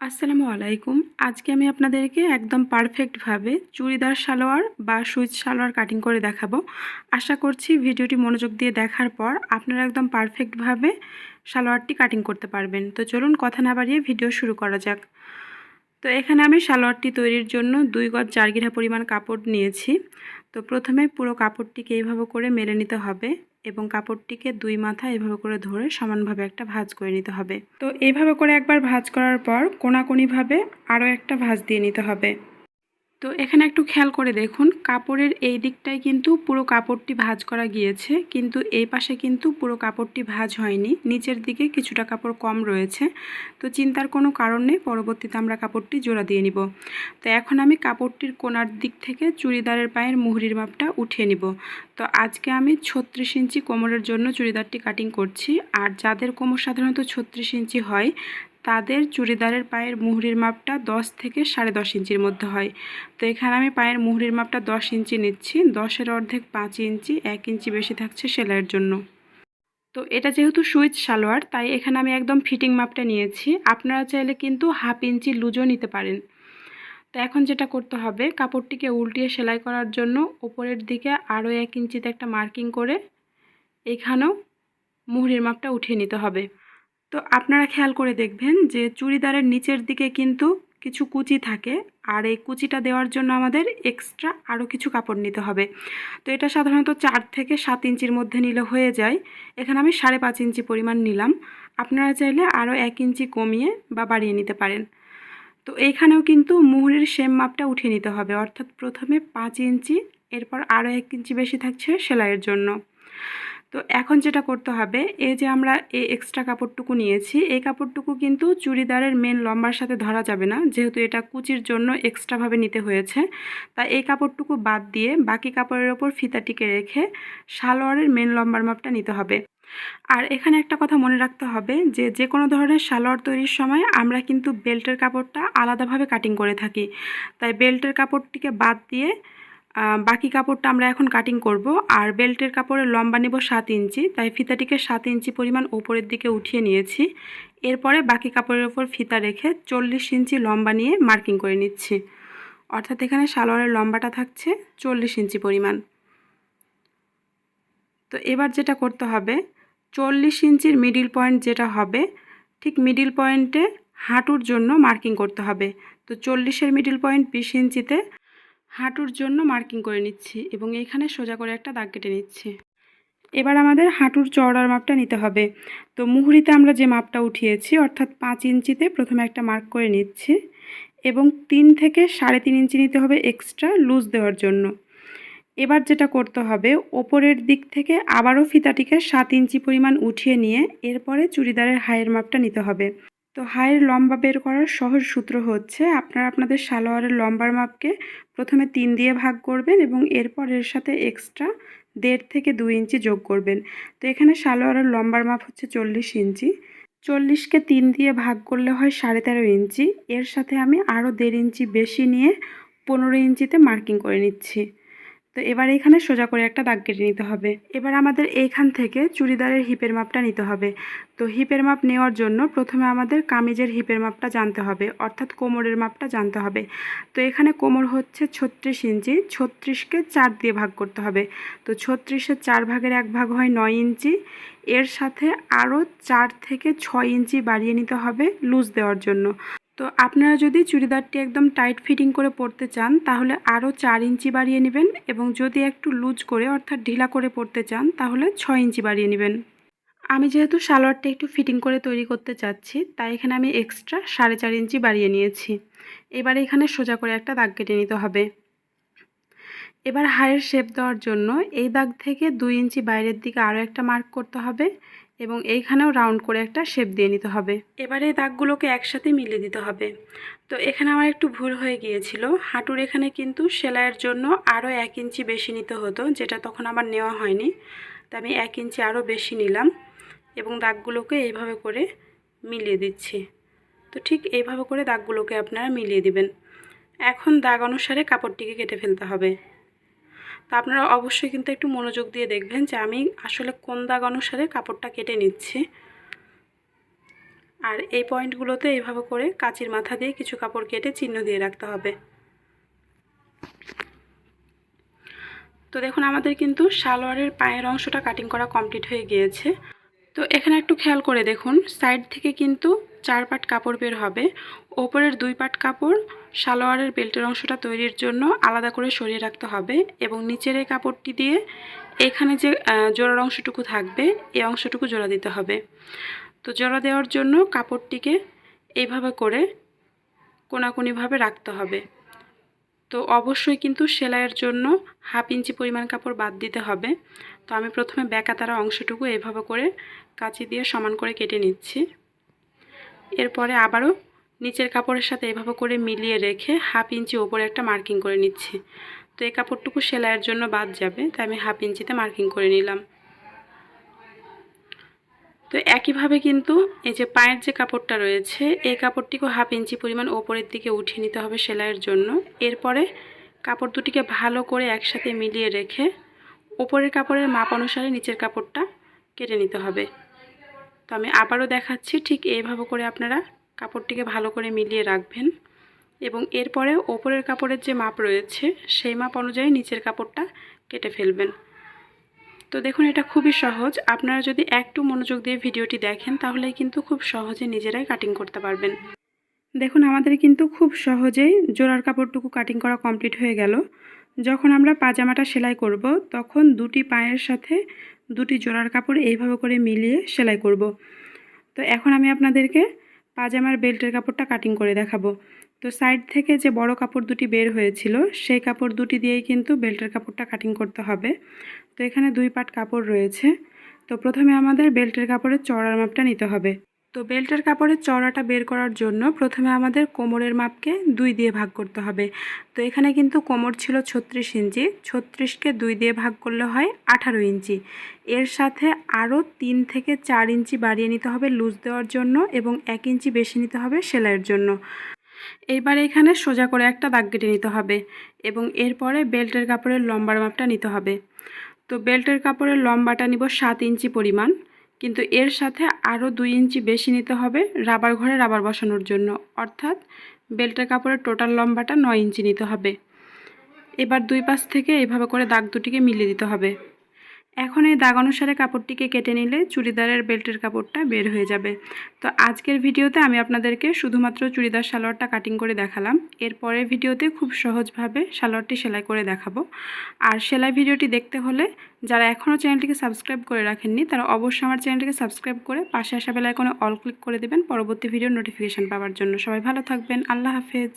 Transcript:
আসসালামু আলাইকুম। আজকে আমি আপনাদেরকে একদম পারফেক্টভাবে চুড়িদার সালোয়ার বা সুইচ সালোয়ার কাটিং করে দেখাবো। আশা করছি ভিডিওটি মনোযোগ দিয়ে দেখার পর আপনারা একদম পারফেক্টভাবে সালোয়ারটি কাটিং করতে পারবেন। তো চলুন কথা না বাড়িয়ে ভিডিও শুরু করা যাক। তো এখানে আমি সালোয়ারটি তৈরির জন্য দুই গজ জারগিরা পরিমাণ কাপড় নিয়েছি। তো প্রথমে পুরো কাপড়টিকে এইভাবে করে মেলে নিতে হবে। এবং কাপড়টিকে দুই মাথা এভাবে করে ধরে সমানভাবে একটা ভাজ করে নিতে হবে। তো এইভাবে করে একবার ভাজ করার পর কোনাকুনিভাবে আরও একটা ভাজ দিয়ে নিতে হবে। তো এখানে একটু খেয়াল করে দেখুন, কাপড়ের এই দিকটায় কিন্তু পুরো কাপড়টি ভাজ করা গিয়েছে, কিন্তু এই পাশে কিন্তু পুরো কাপড়টি ভাজ হয়নি, নিচের দিকে কিছুটা কাপড় কম রয়েছে। তো চিন্তার কোনো কারণ নেই, পরবর্তীতে আমরা কাপড়টি জোড়া দিয়ে নিব। তো এখন আমি কাপড়টির কোনার দিক থেকে চুড়িদারের পায়ের মুহুরির মাপটা উঠিয়ে নিব। তো আজকে আমি ছত্রিশ ইঞ্চি কোমরের জন্য চুড়িদারটি কাটিং করছি, আর যাদের কোমর সাধারণত ছত্রিশ ইঞ্চি হয় তাদের চুড়িদারের পায়ের মুহুরির মাপটা দশ থেকে সাড়ে দশ ইঞ্চির মধ্যে হয়। তো এখানে আমি পায়ের মুহুরির মাপটা দশ ইঞ্চি নিচ্ছি। দশের অর্ধেক পাঁচ ইঞ্চি, এক ইঞ্চি বেশি থাকছে সেলাইয়ের জন্য। তো এটা যেহেতু সুইচ সালোয়ার, তাই এখানে আমি একদম ফিটিং মাপটা নিয়েছি। আপনারা চাইলে কিন্তু হাফ ইঞ্চি লুজও নিতে পারেন। তো এখন যেটা করতে হবে, কাপড়টিকে উল্টিয়ে সেলাই করার জন্য ওপরের দিকে আরও এক ইঞ্চিতে একটা মার্কিং করে এখানেও মুহুরির মাপটা উঠিয়ে নিতে হবে। তো আপনারা খেয়াল করে দেখবেন যে চুড়িদারের নিচের দিকে কিন্তু কিছু কুচি থাকে আর এই কুচিটা দেওয়ার জন্য আমাদের এক্সট্রা আরও কিছু কাপড় নিতে হবে। তো এটা সাধারণত চার থেকে সাত ইঞ্চির মধ্যে নিলে হয়ে যায়। এখানে আমি সাড়ে পাঁচ ইঞ্চি পরিমাণ নিলাম। আপনারা চাইলে আরও এক ইঞ্চি কমিয়ে বা বাড়িয়ে নিতে পারেন। তো এইখানেও কিন্তু মুহুরির সেম মাপটা উঠিয়ে নিতে হবে। অর্থাৎ প্রথমে পাঁচ ইঞ্চি, এরপর আরও এক ইঞ্চি বেশি থাকছে সেলাইয়ের জন্য। তো এখন যেটা করতে হবে, এই যে আমরা এই এক্সট্রা কাপড়টুকু নিয়েছি, এই কাপড়টুকু কিন্তু চুড়িদারের মেন লম্বার সাথে ধরা যাবে না, যেহেতু এটা কুচির জন্য এক্সট্রাভাবে নিতে হয়েছে। তাই এই কাপড়টুকু বাদ দিয়ে বাকি কাপড়ের ওপর ফিতাটিকে রেখে সালোয়ারের মেন লম্বার মাপটা নিতে হবে। আর এখানে একটা কথা মনে রাখতে হবে যে যে কোনো ধরনের সালোয়ার তৈরির সময় আমরা কিন্তু বেল্টের কাপড়টা আলাদাভাবে কাটিং করে থাকি। তাই বেল্টের কাপড়টিকে বাদ দিয়ে বাকি কাপড়টা আমরা এখন কাটিং করব। আর বেল্টের কাপড়ের লম্বা নেব সাত ইঞ্চি। তাই ফিতাটিকে সাত ইঞ্চি পরিমাণ ওপরের দিকে উঠিয়ে নিয়েছি। এরপরে বাকি কাপড়ের ওপর ফিতা রেখে চল্লিশ ইঞ্চি লম্বা নিয়ে মার্কিং করে নিচ্ছি। অর্থাৎ এখানে সালোয়ারের লম্বাটা থাকছে চল্লিশ ইঞ্চি পরিমাণ। তো এবার যেটা করতে হবে, চল্লিশ ইঞ্চির মিডিল পয়েন্ট যেটা হবে, ঠিক মিডিল পয়েন্টে হাঁটুর জন্য মার্কিং করতে হবে। তো চল্লিশের মিডিল পয়েন্ট বিশ ইঞ্চিতে হাঁটুর জন্য মার্কিং করে নিচ্ছি এবং এইখানে সোজা করে একটা দাগ কেটে নিচ্ছি। এবার আমাদের হাঁটুর চওড়ার মাপটা নিতে হবে। তো মুহুরিতে আমরা যে মাপটা উঠিয়েছি, অর্থাৎ পাঁচ ইঞ্চিতে প্রথমে একটা মার্ক করে নিচ্ছি এবং তিন থেকে সাড়ে তিন ইঞ্চি নিতে হবে এক্সট্রা লুজ দেওয়ার জন্য। এবার যেটা করতে হবে, ওপরের দিক থেকে আবারও ফিতাটিকে সাত ইঞ্চি পরিমাণ উঠিয়ে নিয়ে এরপরে চুড়িদারের হাইয়ের মাপটা নিতে হবে। তো হাইয়ের লম্বা বের করার সহজ সূত্র হচ্ছে আপনারা আপনাদের সালোয়ারের লম্বার মাপকে প্রথমে তিন দিয়ে ভাগ করবেন এবং এরপর এর সাথে এক্সট্রা দেড় থেকে দুই ইঞ্চি যোগ করবেন। তো এখানে সালোয়ারের লম্বার মাপ হচ্ছে চল্লিশ ইঞ্চি। চল্লিশকে তিন দিয়ে ভাগ করলে হয় সাড়ে তেরো ইঞ্চি। এর সাথে আমি আরও দেড় ইঞ্চি বেশি নিয়ে পনেরো ইঞ্চিতে মার্কিং করে নিচ্ছি। তো এবার এখানে সোজা করে একটা দাগ কেটে নিতে হবে। এবার আমাদের এইখান থেকে চুড়িদারের হিপের মাপটা নিতে হবে। তো হিপের মাপ নেওয়ার জন্য প্রথমে আমাদের কামিজের হিপের মাপটা জানতে হবে, অর্থাৎ কোমরের মাপটা জানতে হবে। তো এখানে কোমর হচ্ছে ছত্রিশ ইঞ্চি, ছত্রিশকে চার দিয়ে ভাগ করতে হবে। তো ছত্রিশের চার ভাগের এক ভাগ হয় নয় ইঞ্চি। এর সাথে আরও চার থেকে ছয় ইঞ্চি বাড়িয়ে নিতে হবে লুজ দেওয়ার জন্য। তো আপনারা যদি চুড়িদারটি একদম টাইট ফিটিং করে পরতে চান, তাহলে আরও চার ইঞ্চি বাড়িয়ে নেবেন এবং যদি একটু লুজ করে, অর্থাৎ ঢিলা করে পরতে চান, তাহলে ছয় ইঞ্চি বাড়িয়ে নেবেন। আমি যেহেতু সালোয়ারটা একটু ফিটিং করে তৈরি করতে চাচ্ছি, তাই এখানে আমি এক্সট্রা সাড়ে চার ইঞ্চি বাড়িয়ে নিয়েছি। এবার এখানে সোজা করে একটা দাগ কেটে নিতে হবে। এবার হায়ের শেপ দেওয়ার জন্য এই দাগ থেকে দুই ইঞ্চি বাইরের দিকে আরও একটা মার্ক করতে হবে। এবং এইখানেও রাউন্ড করে একটা শেপ দিয়ে নিতে হবে। এবারে দাগগুলোকে একসাথে মিলিয়ে দিতে হবে। তো এখানে আমার একটু ভুল হয়ে গিয়েছিল। হাঁটুর এখানে কিন্তু সেলাইয়ের জন্য আরও এক ইঞ্চি বেশি নিতে হতো, যেটা তখন আমার নেওয়া হয়নি। তা আমি এক ইঞ্চি আরও বেশি নিলাম এবং দাগগুলোকে এইভাবে করে মিলিয়ে দিচ্ছি। তো ঠিক এইভাবে করে দাগগুলোকে আপনারা মিলিয়ে দিবেন। এখন দাগ অনুসারে কাপড়টিকে কেটে ফেলতে হবে। তো আপনারা অবশ্যই কিন্তু একটু মনোযোগ দিয়ে দেখবেন যে আমি আসলে কোন দাগ অনুসারে কাপড়টা কেটে নিচ্ছি। আর এই পয়েন্টগুলোতে এইভাবে করে কাচির মাথা দিয়ে কিছু কাপড় কেটে চিহ্ন দিয়ে রাখতে হবে। তো দেখুন, আমাদের কিন্তু সালোয়ারের পায়ের অংশটা কাটিং করা কমপ্লিট হয়ে গিয়েছে। তো এখানে একটু খেয়াল করে দেখুন, সাইড থেকে কিন্তু চার পাট কাপড় বের হবে। ওপরের দুই পাট কাপড় সালোয়ারের বেল্টের অংশটা তৈরির জন্য আলাদা করে সরিয়ে রাখতে হবে এবং নিচের এই কাপড়টি দিয়ে এখানে যে জোড়ার অংশটুকু থাকবে, এই অংশটুকু জোড়া দিতে হবে। তো জোড়া দেওয়ার জন্য কাপড়টিকে এইভাবে করে কোনাকুনিভাবে রাখতে হবে। তো অবশ্যই কিন্তু সেলাইয়ের জন্য হাফ ইঞ্চি পরিমাণ কাপড় বাদ দিতে হবে। তো আমি প্রথমে ব্যাকাতারা অংশটুকু এভাবে করে কাঁচি দিয়ে সমান করে কেটে নিচ্ছি। এরপরে আবারও নিচের কাপড়ের সাথে এভাবে করে মিলিয়ে রেখে হাফ ইঞ্চি ওপরে একটা মার্কিং করে নিচ্ছি। তো এই কাপড়টুকু সেলাইয়ের জন্য বাদ যাবে, তাই আমি হাফ ইঞ্চিতে মার্কিং করে নিলাম। তো একইভাবে কিন্তু এই যে পায়ের যে কাপড়টা রয়েছে, এই কাপড়টিকেও হাফ ইঞ্চি পরিমাণ ওপরের দিকে উঠিয়ে নিতে হবে সেলাইয়ের জন্য। এরপরে কাপড় দুটিকে ভালো করে একসাথে মিলিয়ে রেখে ওপরের কাপড়ের মাপ অনুসারে নিচের কাপড়টা কেটে নিতে হবে। তো আমি আবারও দেখাচ্ছি ঠিক এইভাবে করে আপনারা কাপড়টিকে ভালো করে মিলিয়ে রাখবেন এবং এরপরে ওপরের কাপড়ের যে মাপ রয়েছে সেই মাপ অনুযায়ী নিচের কাপড়টা কেটে ফেলবেন। তো দেখুন, এটা খুবই সহজ। আপনারা যদি একটু মনোযোগ দিয়ে ভিডিওটি দেখেন, তাহলে কিন্তু খুব সহজে নিজেরাই কাটিং করতে পারবেন। দেখুন, আমাদের কিন্তু খুব সহজেই জোড়ার কাপড়টুকু কাটিং করা কমপ্লিট হয়ে গেল। যখন আমরা পাজামাটা সেলাই করব, তখন দুটি পায়ের সাথে দুটি জোড়ার কাপড় এইভাবে করে মিলিয়ে সেলাই করব। তো এখন আমি আপনাদেরকে পাজামার বেল্টের কাপড়টা কাটিং করে দেখাবো। তো সাইড থেকে যে বড় কাপড় দুটি বের হয়েছিল, সেই কাপড় দুটি দিয়েই কিন্তু বেল্টের কাপড়টা কাটিং করতে হবে। তো এখানে দুই পাট কাপড় রয়েছে। তো প্রথমে আমাদের বেল্টের কাপড়ের চড়ার মাপটা নিতে হবে। তো বেল্টের কাপড়ের চড়াটা বের করার জন্য প্রথমে আমাদের কোমরের মাপকে দুই দিয়ে ভাগ করতে হবে। তো এখানে কিন্তু কোমর ছিল ছত্রিশ ইঞ্চি, ছত্রিশকে দুই দিয়ে ভাগ করলে হয় আঠারো ইঞ্চি। এর সাথে আরও তিন থেকে চার ইঞ্চি বাড়িয়ে নিতে হবে লুজ দেওয়ার জন্য এবং এক ইঞ্চি বেশি নিতে হবে সেলাইয়ের জন্য। এইবার এখানে সোজা করে একটা দাগ কেটে নিতে হবে এবং এরপরে বেল্টের কাপড়ের লম্বার মাপটা নিতে হবে। তো বেল্টের কাপড়ের লম্বাটা নিব সাত ইঞ্চি পরিমাণ। কিন্তু এর সাথে আরও দুই ইঞ্চি বেশি নিতে হবে রাবার ঘরে রাবার বসানোর জন্য। অর্থাৎ বেল্টের কাপড়ের টোটাল লম্বাটা নয় ইঞ্চি নিতে হবে। এবার দুই পাশ থেকে এইভাবে করে দাগ দুটিকে মিলিয়ে দিতে হবে। এখন এই দাগ অনুসারে কাপড়টিকে কেটে নিলে চুড়িদারের বেল্টের কাপড়টা বের হয়ে যাবে। তো আজকের ভিডিওতে আমি আপনাদেরকে শুধুমাত্র চুড়িদার সালোয়ারটা কাটিং করে দেখালাম। এরপরের ভিডিওতে খুব সহজভাবে সালোয়ারটি সেলাই করে দেখাবো। আর সেলাই ভিডিওটি দেখতে হলে যারা এখনও চ্যানেলটিকে সাবস্ক্রাইব করে রাখেননি, তারা অবশ্যই আমার চ্যানেলটিকে সাবস্ক্রাইব করে পাশে আসা বেলায় কোনো অল ক্লিক করে দেবেন। পরবর্তী ভিডিওর নোটিফিকেশান পাওয়ার জন্য। সবাই ভালো থাকবেন। আল্লাহ হাফেজ।